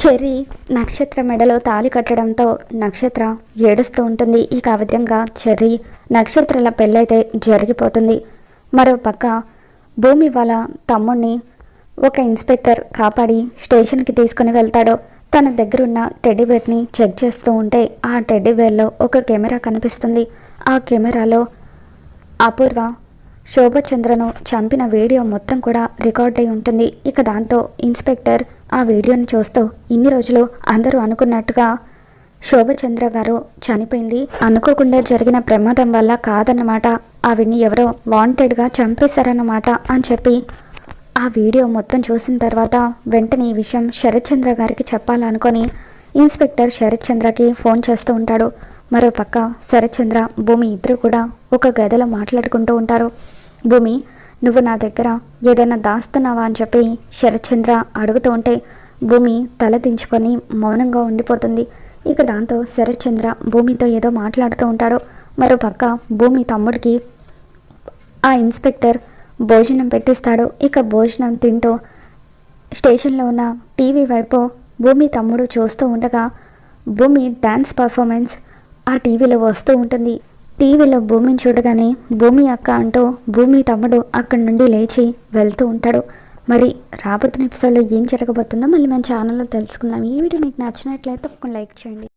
Cherry నక్షత్ర మెడలో తాళి కట్టడంతో నక్షత్ర ఏడుస్తూ ఉంటుంది. ఇక ఆ విధంగా చెర్రీ నక్షత్రాల పెళ్ళైతే జరిగిపోతుంది. మరో పక్క భూమి వాళ్ళ తమ్ముణ్ణి ఒక ఇన్స్పెక్టర్ కాపాడి స్టేషన్కి తీసుకుని వెళ్తాడు. తన దగ్గరున్న టెడ్డీబేర్ని చెక్ చేస్తూ ఉంటే ఆ టెడ్డీబేర్లో ఒక కెమెరా కనిపిస్తుంది. ఆ కెమెరాలో అపూర్వ శోభచంద్రను చంపిన వీడియో మొత్తం కూడా రికార్డ్ అయి ఉంటుంది. ఇక దాంతో ఇన్స్పెక్టర్ ఆ వీడియోని చూస్తూ ఇన్ని రోజులు అందరూ అనుకున్నట్టుగా శోభచంద్ర గారు చనిపోయింది. అనుకోకుండా జరిగిన ప్రమాదం వల్ల కాదన్నమాట. ఆవిడ్ని ఎవరో వాంటెడ్గా చంపేశారన్నమాట అని చెప్పి ఆ వీడియో మొత్తం చూసిన తర్వాత వెంటనే ఈ విషయం శరత్చంద్ర గారికి చెప్పాలనుకొని ఇన్స్పెక్టర్ శరత్చంద్రకి ఫోన్ చేస్తూ ఉంటాడు. మరోపక్క శరత్చంద్ర భూమి ఇద్దరు కూడా ఒక గదిలో మాట్లాడుకుంటూ ఉంటారు. భూమి నువ్వు నా దగ్గర ఏదైనా దాస్తున్నావా అని చెప్పి శరత్చంద్ర అడుగుతూ ఉంటే భూమి తల దించుకొని మౌనంగా ఉండిపోతుంది. ఇక దాంతో శరత్చంద్ర భూమితో ఏదో మాట్లాడుతూ ఉంటాడు. మరోపక్క భూమి తమ్ముడికి ఆ ఇన్స్పెక్టర్ భోజనం పెట్టిస్తాడు. ఇక భోజనం తింటూ స్టేషన్లో ఉన్న టీవీ వైపు భూమి తమ్ముడు చూస్తూ ఉండగా భూమి డ్యాన్స్ పర్ఫార్మెన్స్ ఆ టీవీలో వస్తూ ఉంటుంది. టీవీలో భూమిని చూడగానే భూమి అక్క అంటూ భూమి తమ్ముడు అక్కడి నుండి లేచి వెళ్తూ ఉంటాడు. మరి రాబోతున్న ఎపిసోడ్లో ఏం జరగబోతుందో మళ్ళీ మన ఛానల్లో తెలుసుకుందాం. ఈ వీడియో మీకు నచ్చినట్లయితే తప్పకుండా లైక్ చేయండి.